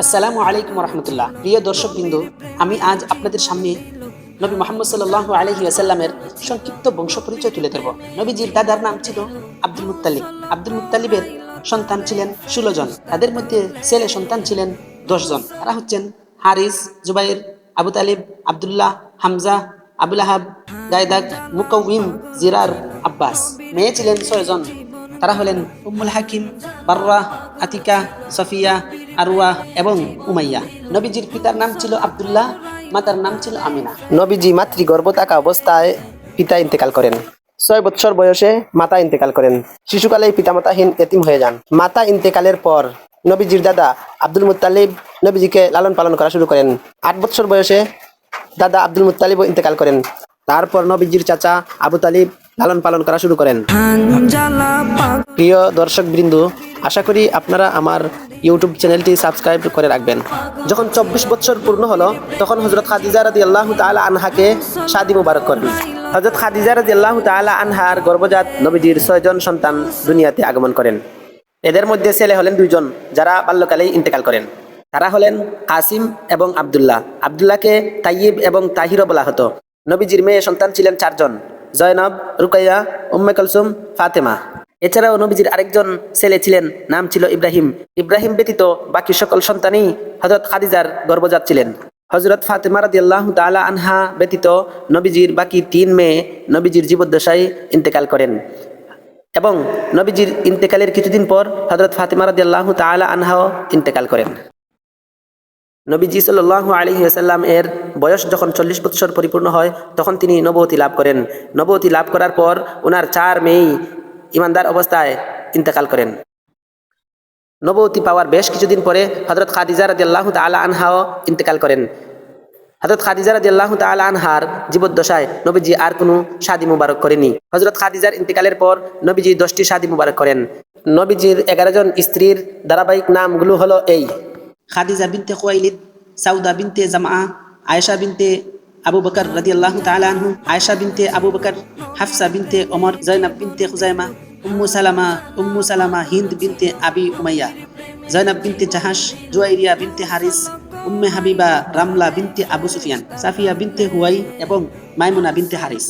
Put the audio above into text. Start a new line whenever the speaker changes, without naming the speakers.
আসসালামু আলাইকুম রহমতুল্লাহ প্রিয় দর্শক বিন্দু আমি আজ আপনাদের সামনে নবী মোহাম্মদ সাল্লাহ আলহি আসাল্লামের সংক্ষিপ্ত বংশ পরিচয় তুলে ধরব। নবীজির দাদার নাম ছিল আব্দুল মুত্তালিব। আব্দুল মুত্তালিবের সন্তান ছিলেন ষোলো জন। তাদের মধ্যে ছেলে সন্তান ছিলেন দশ জন। তারা হচ্ছেন হারিস, জুবাইর, আবু তালিব, আবদুল্লাহ, হামজা, আবুল আহাব গায়দাক মুকউম জিরার, আব্বাস। মেয়ে ছিলেন ছয়জন তারা হলেন Ummul Hakim, Barra, Atika, Safiya Arwa এবং উমাইয়া। নবীজির পিতার নাম ছিল আব্দুল্লাহ মাতার নাম ছিল আমিনা।
নবীজি মাতৃগর্ভ থাকা অবস্থায় পিতা ইন্তেকাল করেন। ছয় বছর বয়সে মাতা ইন্তেকাল করেন। শিশুকালে পিতামাতাহীন এতিম হয়ে যান। মাতা ইন্তেকালের পর নবীজির দাদা আব্দুল মুত্তালিব নবীজিকে লালন পালন করা শুরু করেন। আট বছর বয়সে দাদা আব্দুল মুত্তালিব ইন্তেকাল করেন। তারপর নবীজির চাচা আবু তালিব লালন পালন করা শুরু করেন। প্রিয় দর্শক বৃন্দু আশা করি আপনারা আমার ইউটিউব চ্যানেলটি সাবস্ক্রাইব করে রাখবেন। যখন চব্বিশ বছর পূর্ণ হলো, তখন হজরত খাদিজা রাদি আল্লাহ তালা আনহাকে শাদি মুবারক করেন। হজরত খাদিজা রাদি আল্লাহ তালা আনহার গর্ভজাত নবীজির ছয়জন সন্তান দুনিয়াতে আগমন করেন। এদের মধ্যে ছেলে হলেন দুইজন, যারা বাল্যকালেই ইন্তেকাল করেন। তারা হলেন কাসিম এবং আবদুল্লাহ। আবদুল্লাহকে তাইয়িব এবং তাহিরও বলা হতো। নবীজির মেয়ে সন্তান ছিলেন চারজন, জয়নব, রুকাইয়া, উম্মে কলসুম, ফাতেমা। এছাড়াও নবীজির আরেকজন ছেলে ছিলেন, নাম ছিল ইব্রাহিম। ইব্রাহিম ব্যতীত বাকি সকল সন্তানই হজরত খাদিজার গর্ভজাত ছিলেন। হজরত ফাতেমা আল্লাহ তালা আনহা ব্যতীত নবীজির বাকি তিন মেয়ে নবীজির জীবদ্দশায় ইন্তেকাল করেন। এবং নবীজির ইন্তেকালের কিছুদিন পর হজরত ফাতেমা রাদি আল্লাহ তালা আনহাও ইন্তেকাল করেন। নবীজি সাল্লাহ আলী আসাল্লাম এর বয়স যখন চল্লিশ বৎসর পরিপূর্ণ হয়, তখন তিনি নবতী লাভ করেন। নবতী লাভ করার পর ওনার চার মেয়েই ইমানদার অবস্থায় ইন্তেকাল করেন। নবতী পাওয়ার বেশ কিছুদিন পরে হজরত খাদিজা রাজি আল্লাহ তালা আনহাও ইন্তেকাল করেন। হজরত খাদিজা রাজি আল্লাহ তালা আনহার জীবদ্দশায় নবীজি আর কোনো শাদি মুবারক করেনি। হজরত খাদিজার ইন্তেকালের পর নবীজি দশটি শাদি মুবারক করেন। নবীজির এগারো জন স্ত্রীর ধারাবাহিক নামগুলো হলো এই।
খাদিজা বিনতে খুয়াইলিদ, সাউদা বিনতে জামা আয়েশা বিনতে আবু বকর রাদি আল্লাহ তালু আয়েশা বিনতে আবু বকর, হাফসা বিনতে ওমর জৈনব বিনতে হুজাইমা উম্মু সালামা উম্মু সালামা হিন্দ বিনতে আবি উমাইয়া জৈনব বিনতে জাহাস জুয়াইরিয়া বিনতে হারিস, উম্মে হাবিবা রামলা বিনতে আবু সুফিয়ান, সাফিয়া বিনতে হুয়াই এবং মাইমুনা বিনতে হারিস।